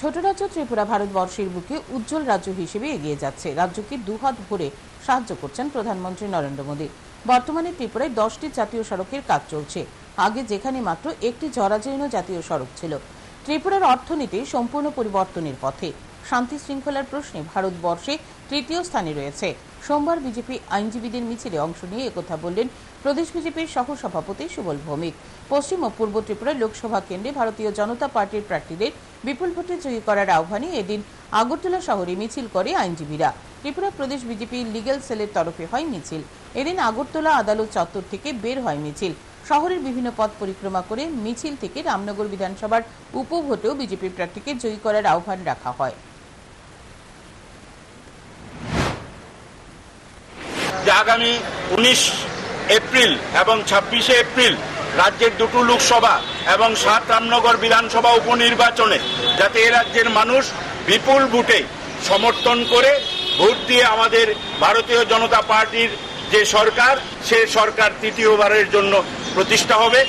ছোট রাজ্য ত্রিপুরা ভারতবর্ষের বুকে উজ্জ্বল রাজ্য হিসেবে এগিয়ে যাচ্ছে। রাজ্যকে দুহাত ভরে সাহায্য করছেন প্রধানমন্ত্রী নরেন্দ্র মোদী। বর্তমানে ত্রিপুরায় দশটি জাতীয় সড়কের কাজ চলছে। আগে যেখানে মাত্র একটি জরাজীর্ণ জাতীয় সড়ক ছিল ত্রিপুরার অর্থনীতি সম্পূর্ণ পরিবর্তনের পথে। শান্তি শৃঙ্খলার প্রশ্নে ভারতবর্ষে তৃতীয় স্থানে রয়েছে। সোমবার বিজেপি আইনজীবীদের মিছিলে অংশ নিয়ে একথা বললেন প্রদেশ বিজেপির সহ সভাপতি সুবল ভৌমিক। পশ্চিম ও পূর্ব ত্রিপুরা লোকসভা কেন্দ্রে ভারতীয় জনতা পার্টির প্রার্থীদের বিপুল ভোটে জয়ী করার আহ্বানে এদিন আগরতলা শহরে মিছিল করে আইনজীবীরা। ত্রিপুরা প্রদেশ বিজেপি লিগ্যাল সেলের তরফে হয় মিছিল। এদিন আগরতলা আদালত চত্বর থেকে বের হয় মিছিল। শহরের বিভিন্ন পথ পরিক্রমা করে মিছিল থেকে রামনগর বিধানসভার উপভোটেও বিজেপি প্রার্থীকে জয়ী করার আহ্বান রাখা হয়। আগামী উনিশ এপ্রিল এবং ছাব্বিশে এপ্রিল রাজ্যের দুটো লোকসভা এবং সাত রামনগর বিধানসভা উপনির্বাচনে যাতে এ রাজ্যের মানুষ বিপুল ভোটে সমর্থন করে ভোট দিয়ে আমাদের ভারতীয় জনতা পার্টির যে সরকার, সে সরকার তৃতীয়বারের জন্য প্রতিষ্ঠা হবে।